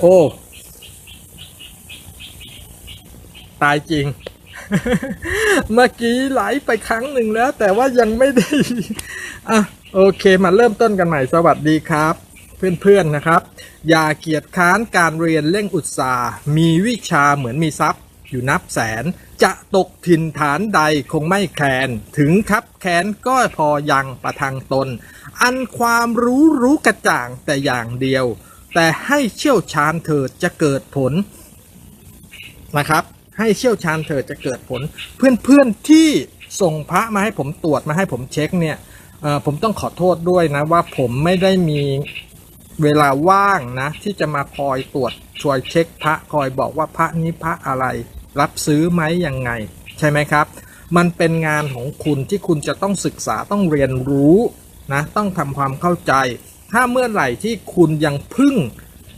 โอ้ ตายจริง เมื่อกี้ไหลไปครั้งหนึ่งแล้ว แต่ว่ายังไม่ได้ อะ โอเคมาเริ่มต้นกันใหม่สวัสดีครับ เพื่อนๆนะครับ อย่าเกียจค้านการเรียนเร่งอุตสาห์มีวิชาเหมือนมีทรัพย์ อยู่นับแสนจะตกถิ่นฐานใดคงไม่แคนถึงคับแคนก็พอยังประทังตน อันความรู้รู้กระจ่างแต่อย่างเดียว แต่ให้เชี่ยวชาญเถิดจะเกิดผลนะครับ ให้เชี่ยวชาญเถิดจะเกิดผล เพื่อนๆที่ส่งพระมาให้ผมตรวจมาให้ผมเช็คเนี่ยผมต้องขอโทษด้วยนะว่าผมไม่ได้มีเวลาว่างนะที่จะมาคอยตรวจช่วยเช็คพระคอยบอกว่าพระนี้พระอะไร รับซื้อไหมยังไง ใช่ไหมครับ มันเป็นงานของคุณที่คุณจะต้องศึกษาต้องเรียนรู้นะต้องทำความเข้าใจ ถ้าเมื่อไหร่ที่คุณยังพึ่ง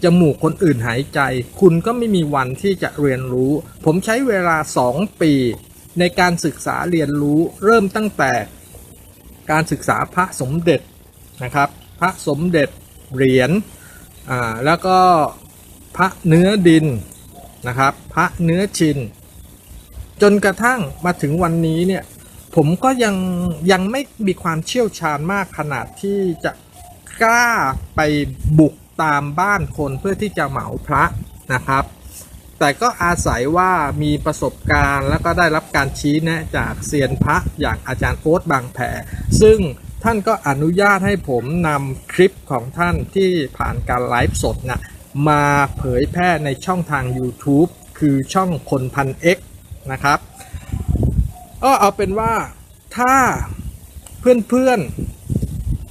จมูกคนอื่นหายใจ คุณก็ไม่มีวันที่จะเรียนรู้ ผมใช้เวลา 2 ปี ในการศึกษาเรียนรู้เริ่มตั้งแต่การศึกษาพระสมเด็จนะครับ พระสมเด็จเหรียญอ่าแล้วก็พระเนื้อดินนะครับ พระเนื้อชิน จนกระทั่งมาถึงวันนี้เนี่ยผมก็ยังยังไม่มีความเชี่ยวชาญมากขนาดที่จะ กล้าไปบุกตามบ้านคนเพื่อที่จะเหมาพระนะครับ แต่ก็อาศัยว่ามีประสบการณ์ แล้วก็ได้รับการชี้แนะจากเซียนพระอย่างอาจารย์โอ๊ตบางแผซึ่งท่านก็อนุญาตให้ผมนำคลิปของท่านที่ผ่านการไลฟ์สดนะมาเผยแพร่ในช่องทาง YouTube คือช่องคนพัน X นะครับ ก็เอาเป็นว่าถ้าเพื่อน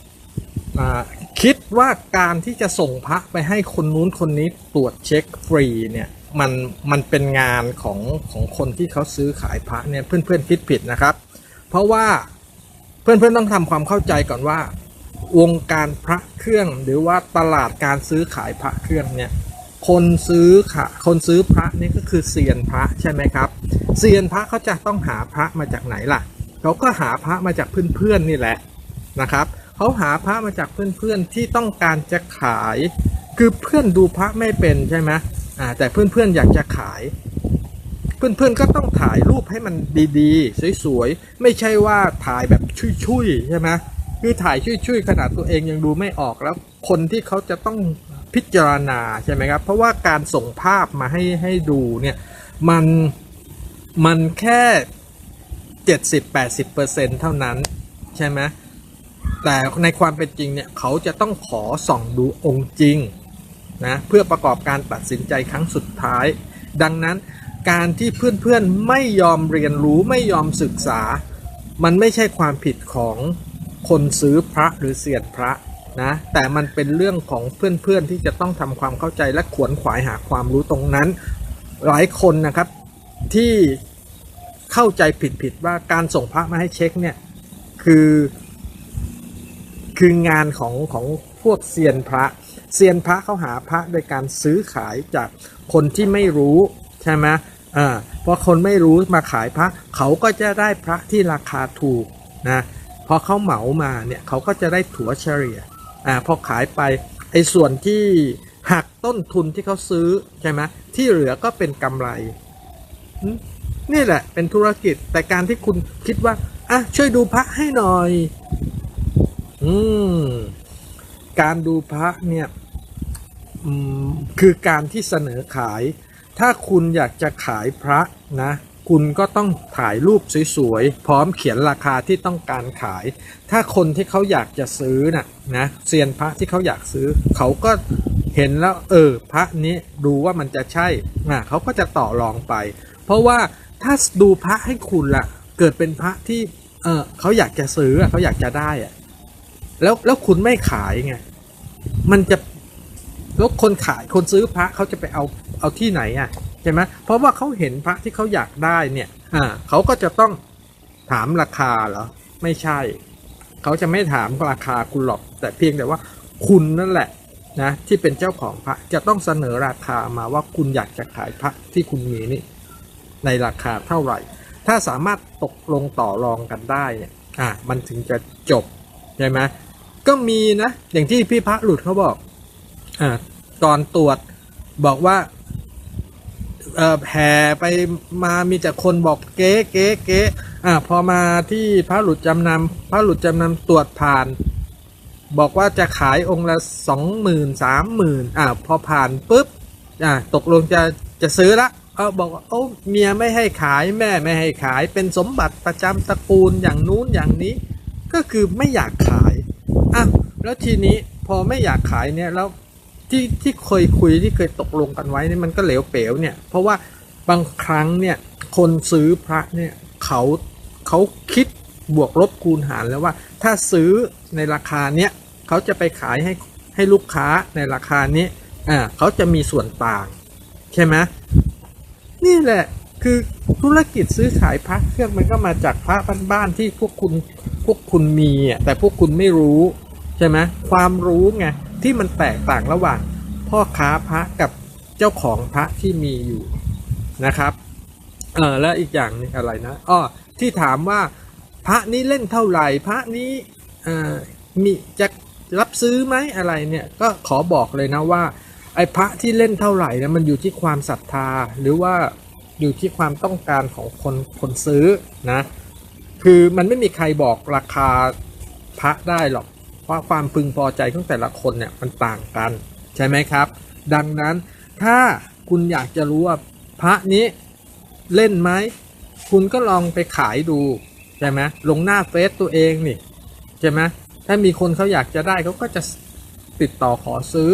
ๆอ่า คิดว่าการที่จะส่งพระไปให้คนนู้นคนนี้ตรวจเช็คฟรีเนี่ยมันมันเป็นงานของของคนที่เขาซื้อขายพระเนี่ยเพื่อนๆคิดผิดนะครับ เพราะว่าเพื่อนๆต้องทำความเข้าใจก่อนว่า วงการพระเครื่องหรือว่าตลาดการซื้อขายพระเครื่องเนี่ยคนซื้อค่ะคนซื้อพระนี่ก็คือเซียนพระใช่ไหมครับเซียนพระเขาจะต้องหาพระมาจากไหนล่ะเขาก็หาพระมาจากเพื่อนๆนี่แหละนะครับ เขาหาพระมาจากเพื่อนๆที่ต้องการจะขาย คือเพื่อนดูพระไม่เป็นใช่ไหมอ่าแต่เพื่อนๆอยากจะขาย เพื่อนๆก็ต้องถ่ายรูปให้มันดีๆ สวยๆ ไม่ใช่ว่าถ่ายแบบชุยๆใช่ไหมคือถ่ายชุยๆขนาดตัวเองยังดูไม่ออกแล้ว คนที่เขาจะต้องพิจารณาใช่ไหมครับ เพราะว่าการส่งภาพมาให้ให้ดูเนี่ยมันมันแค่ 70-80%เท่านั้นใช่ไหม แต่ในความเป็นจริงเนี่ยเขาจะต้องขอส่องดูองค์จริงนะเพื่อประกอบการตัดสินใจครั้งสุดท้าย ดังนั้นการที่เพื่อนๆไม่ยอมเรียนรู้ไม่ยอมศึกษา มันไม่ใช่ความผิดของคนซื้อพระหรือเสียดพระนะแต่มันเป็นเรื่องของเพื่อนๆที่จะต้องทำความเข้าใจและขวนขวายหาความรู้ตรงนั้น หลายคนนะครับที่เข้าใจผิดๆว่าการส่งพระมาให้เช็คเนี่ยคือ คืองานของของพวกเซียนพระเซียนพระเขาหาพระโดยการซื้อขายจากคนที่ไม่รู้ใช่ไหมอ่าพอคนไม่รู้มาขายพระเขาก็จะได้พระที่ราคาถูกนะพอเขาเหมามาเนี่ยเขาก็จะได้ถั่วเฉลี่ยอ่าพอขายไปไอ้ส่วนที่หักต้นทุนที่เขาซื้อใช่ไหมที่เหลือก็เป็นกำไรอืมนี่แหละเป็นธุรกิจแต่การที่คุณคิดว่าอะช่วยดูพระให้หน่อย อืม การดูพระเนี่ยคือการที่เสนอขาย ถ้าคุณอยากจะขายพระนะ คุณก็ต้องถ่ายรูปสวยๆ พร้อมเขียนราคาที่ต้องการขาย ถ้าคนที่เขาอยากจะซื้อนะนะเซียนพระที่เขาอยากซื้อ เขาก็เห็นแล้วเออพระนี้ดูว่ามันจะใช่อะเขาก็จะต่อรองไป เพราะว่าถ้าดูพระให้คุณละเกิดเป็นพระที่เออเขาอยากจะซื้อเขาอยากจะได้อะ แล้วแล้วคุณไม่ขายไงมันจะแล้วคนขายคนซื้อพระเขาจะไปเอาเอาที่ไหนอะใช่ไหมเพราะว่าเขาเห็นพระที่เขาอยากได้เนี่ยอ่าเขาก็จะต้องถามราคาเหรอไม่ใช่ เขาจะไม่ถามราคาคุณหรอก แต่เพียงแต่ว่าคุณนั่นแหละนะที่เป็นเจ้าของพระจะต้องเสนอราคามาว่าคุณอยากจะขายพระที่คุณมีนี่ในราคาเท่าไหร่ ถ้าสามารถตกลงต่อรองกันได้เนี่ยอ่ามันถึงจะจบใช่ไหม ก็มีนะ อย่างที่พี่พระหลุดเขาบอกอ่าก่อนตรวจบอกว่าเออแห่ไปมามีแต่คนบอกเก๊เก๊เก๊อ่าพอมาที่พระหลุดจำนำพระหลุดจำนำตรวจผ่าน บอกว่าจะขายองค์ละสองหมื่นสามหมื่นอ่าพอผ่านปุ๊บอ่าตกลงจะจะซื้อละเออบอกว่าโอ้เมียไม่ให้ขายแม่ไม่ให้ขายเป็นสมบัติประจำตระกูลอย่างนู้นอย่างนี้ ก็คือไม่อยากขาย อะแล้วทีนี้พอไม่อยากขายเนี่ยแล้วที่ที่เคยคุยที่เคยตกลงกันไว้เนี่ยมันก็เหลวเป๋วเนี่ย เพราะว่าบางครั้งเนี่ยคนซื้อพระเนี่ยเขาเขาคิดบวกลบคูณหารแล้วว่า ถ้าซื้อในราคาเนี้ยเขาจะไปขายให้ให้ลูกค้าในราคานี้อ่าเขาจะมีส่วนต่าง ใช่ไหมนี่แหละ คือธุรกิจซื้อขายพระเครื่องมันก็มาจากพระบ้านๆที่พวกคุณพวกคุณมีอะแต่พวกคุณไม่รู้ใช่ไหมความรู้ไงที่มันแตกต่างระหว่าง พ่อค้าพระกับเจ้าของพระที่มีอยู่นะครับเออแล้วอีกอย่างนึงอะไรนะอ้อที่ถามว่าพระนี้เล่นเท่าไหร่พระนี้เอ่อมีจะรับซื้อไหมอะไรเนี่ยก็ขอบอกเลยนะว่าไอ้พระที่เล่นเท่าไหร่นี่ยมันอยู่ที่ความศรัทธาหรือว่า อยู่ที่ความต้องการของคนคนซื้อนะ คือมันไม่มีใครบอกราคาพระได้หรอก เพราะความพึงพอใจของแต่ละคนเนี่ยมันต่างกัน ใช่ไหมครับ ดังนั้นถ้าคุณอยากจะรู้ว่าพระนี้เล่นไหม คุณก็ลองไปขายดู ใช่ไหมลงหน้าเฟซตัวเองนี่ ใช่ไหมถ้ามีคนเขาอยากจะได้เขาก็จะติดต่อขอซื้อ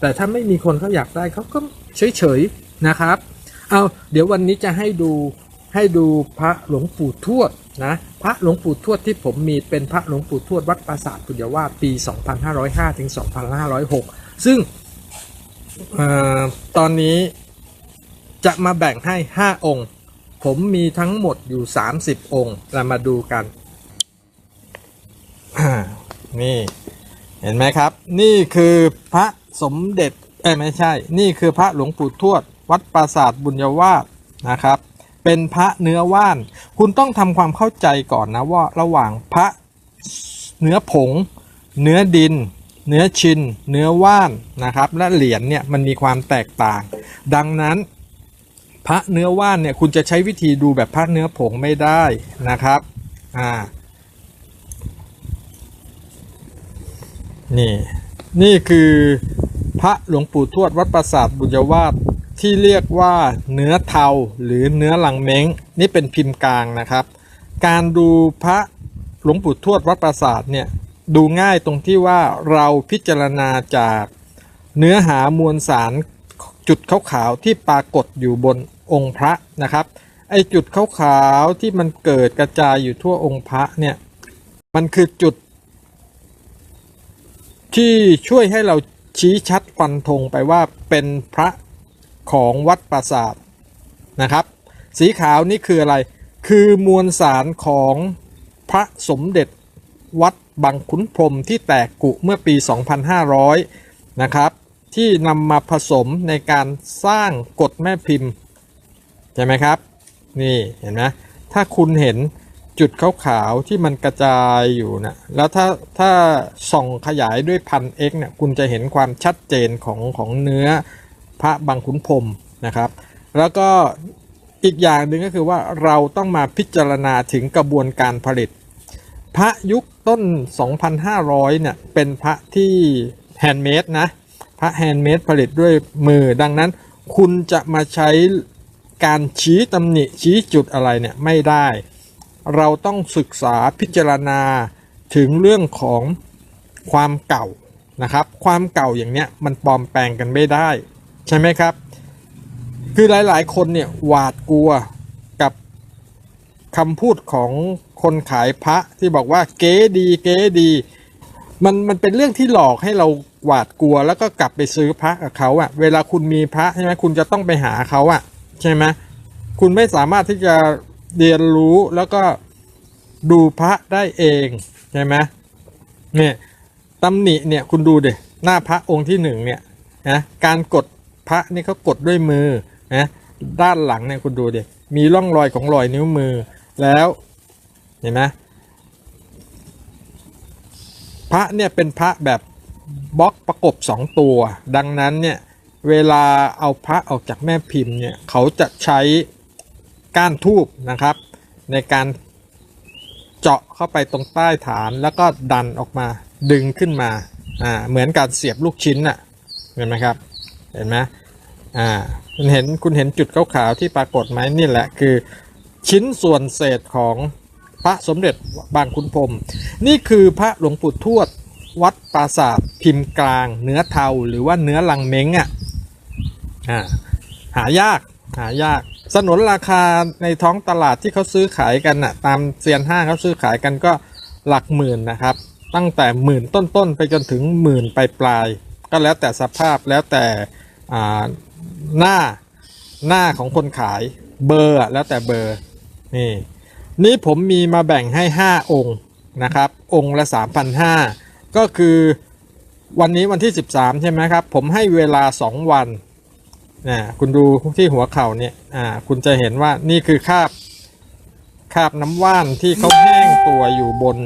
แต่ถ้าไม่มีคนเขาอยากได้เขาก็เฉยๆนะครับ เอาเดี๋ยววันนี้จะให้ดูให้ดูพระหลวงปู่ทวดนะพระหลวงปู่ทวดที่ผมมีเป็นพระหลวงปู่ทวดวัดปราสาทปุญญาวาสปี 2505ถึง2506 ซึ่งออตอนนี้จะมาแบ่งให้ 5 องค์ ผมมีทั้งหมดอยู่ 30 องค์ เรามาดูกัน นี่ เห็นไหมครับ นี่คือพระสมเด็จ เอ้ไม่ใช่ นี่คือพระหลวงปู่ทวด วัดปราสาทบุญญาวาสนะครับ เป็นพระเนื้อว่าน คุณต้องทำความเข้าใจก่อนนะว่าระหว่างพระเนื้อผง เนื้อดิน เนื้อชิน เนื้อว่านนะครับ และเหรียญเนี่ยมันมีความแตกต่าง ดังนั้นพระเนื้อว่านเนี่ยคุณจะใช้วิธีดูแบบพระเนื้อผงไม่ได้นะครับอ่านี่นี่คือพระหลวงปู่ทวดวัดปราสาทบุญยวาส ที่เรียกว่าเนื้อเทาหรือเนื้อหลังเม้ง นี่เป็นพิมพ์กลางนะครับ การดูพระหลวงปู่ทวดวัดปราสาทเนี่ยดูง่ายตรงที่ว่าเราพิจารณาจากเนื้อหามวลสารจุดขาวๆที่ปรากฏอยู่บนองค์พระนะครับ ไอจุดขาวๆที่มันเกิดกระจายอยู่ทั่วองค์พระเนี่ยมันคือจุด ที่ช่วยให้เราชี้ชัดฟันธงไปว่าเป็นพระ ของวัดปราสาทนะครับ สีขาวนี่คืออะไร คือมวลสารของพระสมเด็จวัดบางขุนพรมที่แตกกุเมื่อปี 2500 นะครับ ที่นำมาผสมในการสร้างกฎแม่พิมพ์ ใช่ไหมครับ นี่เห็นไหมถ้าคุณเห็นจุดขาวๆที่มันกระจายอยู่นะแล้วถ้าถ้าส่องขยายด้วยพัน x เนี่ยคุณจะเห็นความชัดเจนของของเนื้อ พระบางขุนพรมนะครับ แล้วก็อีกอย่างหนึ่งก็คือว่าเราต้องมาพิจารณาถึงกระบวนการผลิต พระยุคต้น 2,500 เนี่ยเป็นพระที่แฮนด์เมดนะพระแฮนด์เมดผลิตด้วยมือดังนั้น คุณจะมาใช้การชี้ตำหนิชี้จุดอะไรเนี่ยไม่ได้ เราต้องศึกษาพิจารณาถึงเรื่องของความเก่านะครับ ความเก่าอย่างเนี้ยมันปลอมแปลงกันไม่ได้ ช่ไหมครับ คือหลายๆ คนเนี่ยหวาดกลัวกับคำพูดของคนขายพระที่บอกว่าเก๋ดี เก๋ดี มันมันเป็นเรื่องที่หลอกให้เราหวาดกลัวแล้วก็กลับไปซื้อพระกับเขาอะเวลาคุณมีพระใช่ไหมคุณจะต้องไปหาเขาอะใช่ไหมคุณไม่สามารถที่จะเรียนรู้แล้วก็ดูพระได้เองใช่ไหมเนี่ยตำหนิเนี่ยคุณดูเดหน้าพระองค์ที่หนึ่งเนี่ยนะการกด พระนี่เขากดด้วยมือนะด้านหลังเนี่ยคุณดูเดมีร่องรอยของรอยนิ้วมือแล้วเห็นไหมพระเนี่ยเป็นพระแบบบล็อกประกบสองตัว ดังนั้นเนี่ยเวลาเอาพระออกจากแม่พิมพ์เนี่ยเขาจะใช้ก้านทูบนะครับ ในการเจาะเข้าไปตรงใต้ฐานแล้วก็ดันออกมาดึงขึ้นมาอ่าเหมือนการเสียบลูกชิ้นน่ะเห็นไหมครับ เห็นไหมอ่าคุณเห็นคุณเห็นจุดขาวๆที่ปรากฏไหมนี่แหละคือชิ้นส่วนเศษของพระสมเด็จบางคุณพรมนี่คือพระหลวงปู่ทวดวัดปราสาทพิมพ์กลาง เนื้อเทาหรือว่าเนื้อลังเม้งอะอ่าหายากหายาก สนนราคาในท้องตลาดที่เขาซื้อขายกันน่ะตามเซียนห้างเขาซื้อขายกันก็หลักหมื่นนะครับ ตั้งแต่หมื่นต้นๆไปจนถึงหมื่นปลายๆ ก็แล้วแต่สภาพแล้วแต่หน้าหน้าของคนขายเบอร์แล้วแต่เบอร์นี่นี่ผมมีมาแบ่งให้ 5 องค์นะครับ องค์ละ 3,500 ก็คือวันนี้วันที่ 13 ใช่ไหมครับ ผมให้เวลา 2 วันนะคุณดูที่หัวเข่าเนี่ยอ่าคุณจะเห็นว่านี่คือคาบคาบน้ำว่านที่เขาแห้งตัวอยู่บน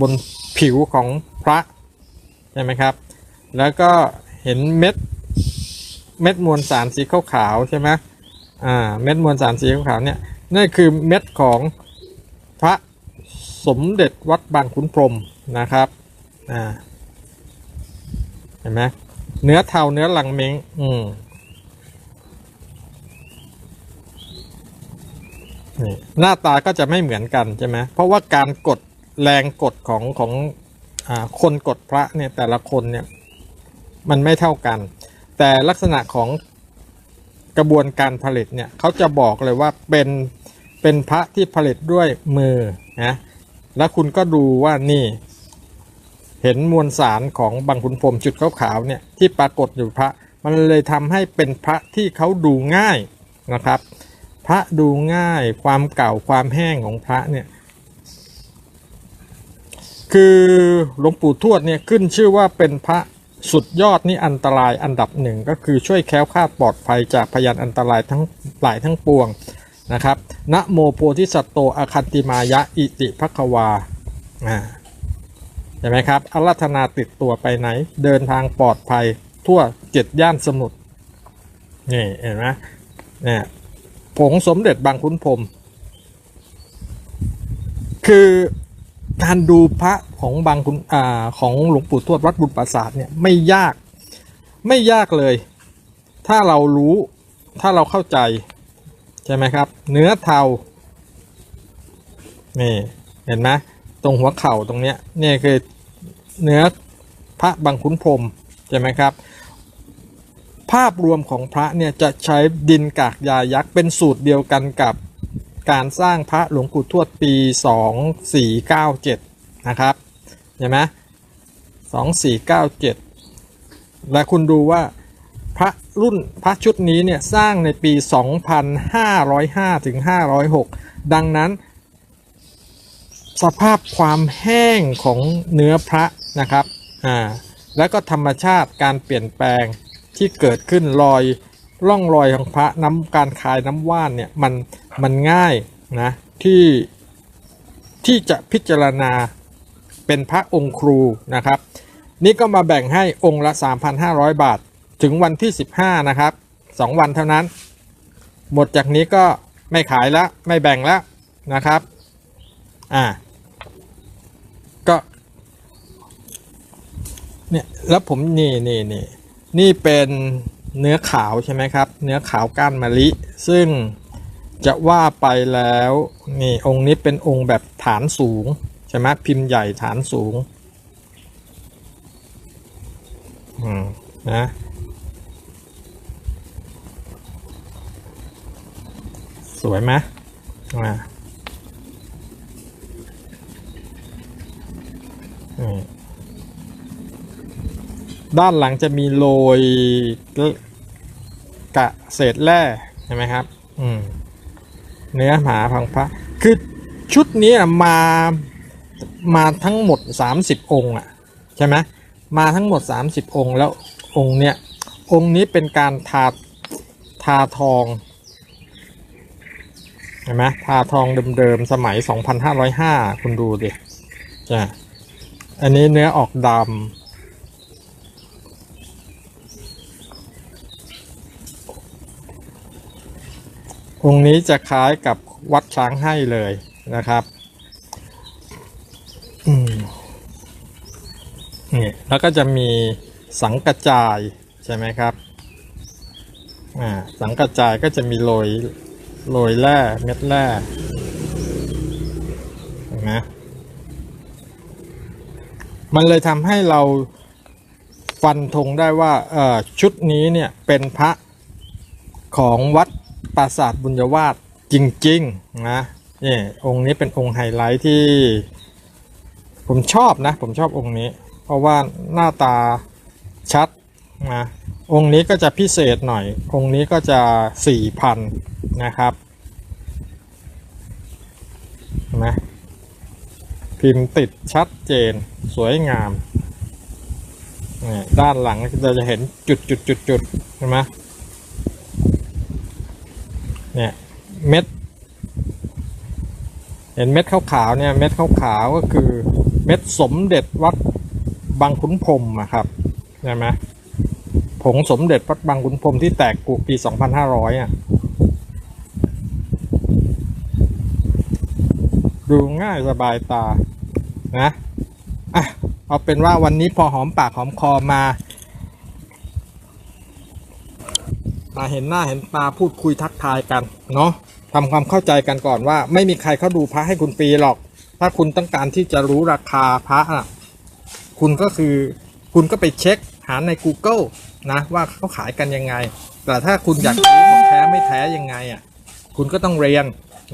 บนผิวของพระใช่ไหมครับ แล้วก็เห็นเม็ดเม็ดมวลสารสีขาวๆใช่ไหมอ่าเม็ดมวลสารสีขาวๆเนี่ยนั่นคือเม็ดของพระสมเด็จวัดบางขุนพรมนะครับอ่าเห็นไหมเนื้อเทาเนื้อหลังเม้งอืมนี่หน้าตาก็จะไม่เหมือนกันใช่ไหมเพราะว่าการกดแรงกดของของอ่าคนกดพระเนี่ยแต่ละคนเนี่ย มันไม่เท่ากัน แต่ลักษณะของกระบวนการผลิตเนี่ยเขาจะบอกเลยว่าเป็นเป็นพระที่ผลิตด้วยมือนะแล้วคุณก็ดูว่านี่เห็นมวลสารของบางขุนพรมจุดขาวๆเนี่ยที่ปรากฏอยู่พระ มันเลยทำให้เป็นพระที่เขาดูง่ายนะครับ พระดูง่ายความเก่าความแห้งของพระเนี่ยคือหลวงปู่ทวดเนี่ยขึ้นชื่อว่าเป็นพระ สุดยอดนี่อันตรายอันดับหนึ่งก็คือช่วยแคล้วคลาดปลอดภัยจากพยานอันตรายทั้งหลายทั้งปวงนะครับนะโมโพธิสัตโตอคันติมายะอิติภควาอ่าเห็นไหมครับอารัธนาติดตัวไปไหน เดินทางปลอดภัยทั่วเจ็ดย่านสมุทรนี่เห็นไหมเนี่ยผงสมเด็จบางขุนพรมคือ การดูพระของบางคุณอ่าของหลวงปู่ทวดวัดบุญปราสาทเนี่ยไม่ยากไม่ยากเลย ถ้าเรารู้ถ้าเราเข้าใจ ใช่ไหมครับ เนื้อเทานี่เห็นไหมตรงหัวเข่าตรงเนี้ยนี่คือเนื้อพระบางขุนพรมใช่ไหมครับ ภาพรวมของพระเนี่ยจะใช้ดินกากยายักษ์เป็นสูตรเดียวกันกับ การสร้างพระหลวงปู่ทวดปี 2497 นะครับเห็นไหม2497 และคุณดูว่าพระรุ่นพระชุดนี้เนี่ยสร้างในปี 2505ถึง506 ดังนั้น สภาพความแห้งของเนื้อพระนะครับอ่าแล้วก็ธรรมชาติการเปลี่ยนแปลงที่เกิดขึ้นรอยร่องรอยของพระน้ำการคายน้ำว่านเนี่ยมัน มันง่ายนะที่ที่จะพิจารณาเป็นพระองค์ครูนะครับ นี่ก็มาแบ่งให้องค์ละ 3,500 บาท ถึงวันที่ 15 นะครับ 2 วันเท่านั้น หมดจากนี้ก็ไม่ขายแล้วไม่แบ่งแล้วนะครับอ่าก็เนี่ยแล้วผมนี่นี่นี่นี่เป็นเนื้อขาวใช่ไหมครับ เนื้อขาวก้านมะลิ ซึ่ง จะว่าไปแล้วนี่องค์นี้เป็นองค์แบบฐานสูงใช่ไหมพิมพ์ใหญ่ฐานสูงอืมนะสวยไหมอ่าอืมด้านหลังจะมีโรยกะเศษแร่ใช่ไหมครับ อืม เนื้อหาพังพระคือชุดนี้มามาทั้งหมด 30 องค์อะใช่ไหมมาทั้งหมด 30 องค์แล้วองค์เนี้ยองค์นี้เป็นการทาทาทองเห็นไหมทาทองเดิมๆสมัย 2505 คุณดูดิจ้ะอันนี้เนื้อออกดำ องค์นี้จะคล้ายกับวัดช้างให้เลยนะครับนี่แล้วก็จะมีสังกระจายใช่ไหมครับอ่าสังกระจายก็จะมีโรยโรยแร่เม็ดแร่เห็นไหมมันเลยทำให้เราฟันธงได้ว่าชุดนี้เนี่ยเป็นพระของวัด ปราสาทบุญยวาสจริงๆนะนี่องค์นี้เป็นองค์ไฮไลท์ที่ ผมชอบนะ ผมชอบองค์นี้ เพราะว่าหน้าตาชัดนะองค์นี้ก็จะพิเศษหน่อย องค์นี้ก็จะสี่พันนะครับนไหมพิมพ์ติดชัดเจนสวยงามนี่ด้านหลังเราจะเห็นจุดจุดจุดจุดเห็นไหม เนี่ยเม็ด เห็นเม็ดขาวๆเนี่ยเม็ดขาวๆก็คือเม็ดสมเด็จวัดบางขุนพรมอะครับใช่ไหมผงสมเด็จวัดบางขุนพรมที่แตกกูปี 2500อะดูง่ายสบายตานะอะเอาเป็นว่าวันนี้พอหอมปากหอมคอมา มา เห็นหน้าเห็นตาพูดคุยทักทายกันเนาะทำความเข้าใจกันก่อนว่า ไม่มีใครเขาดูพระให้คุณฟรีหรอก ถ้าคุณต้องการที่จะรู้ราคาพระอะคุณก็คือคุณก็ไปเช็คหาใน Google นะว่าเขาขายกันยังไง แต่ถ้าคุณอยากรู้ของแท้ไม่แท้ยังไงอะคุณก็ต้องเรียน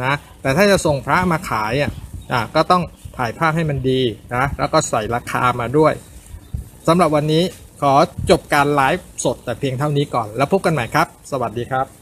นะแต่ถ้าจะส่งพระมาขายอะอะก็ต้องถ่ายภาพให้มันดีนะแล้วก็ใส่ราคามาด้วยสำหรับวันนี้ ขอจบการไลฟ์สดแต่เพียงเท่านี้ก่อน แล้วพบกันใหม่ครับ สวัสดีครับ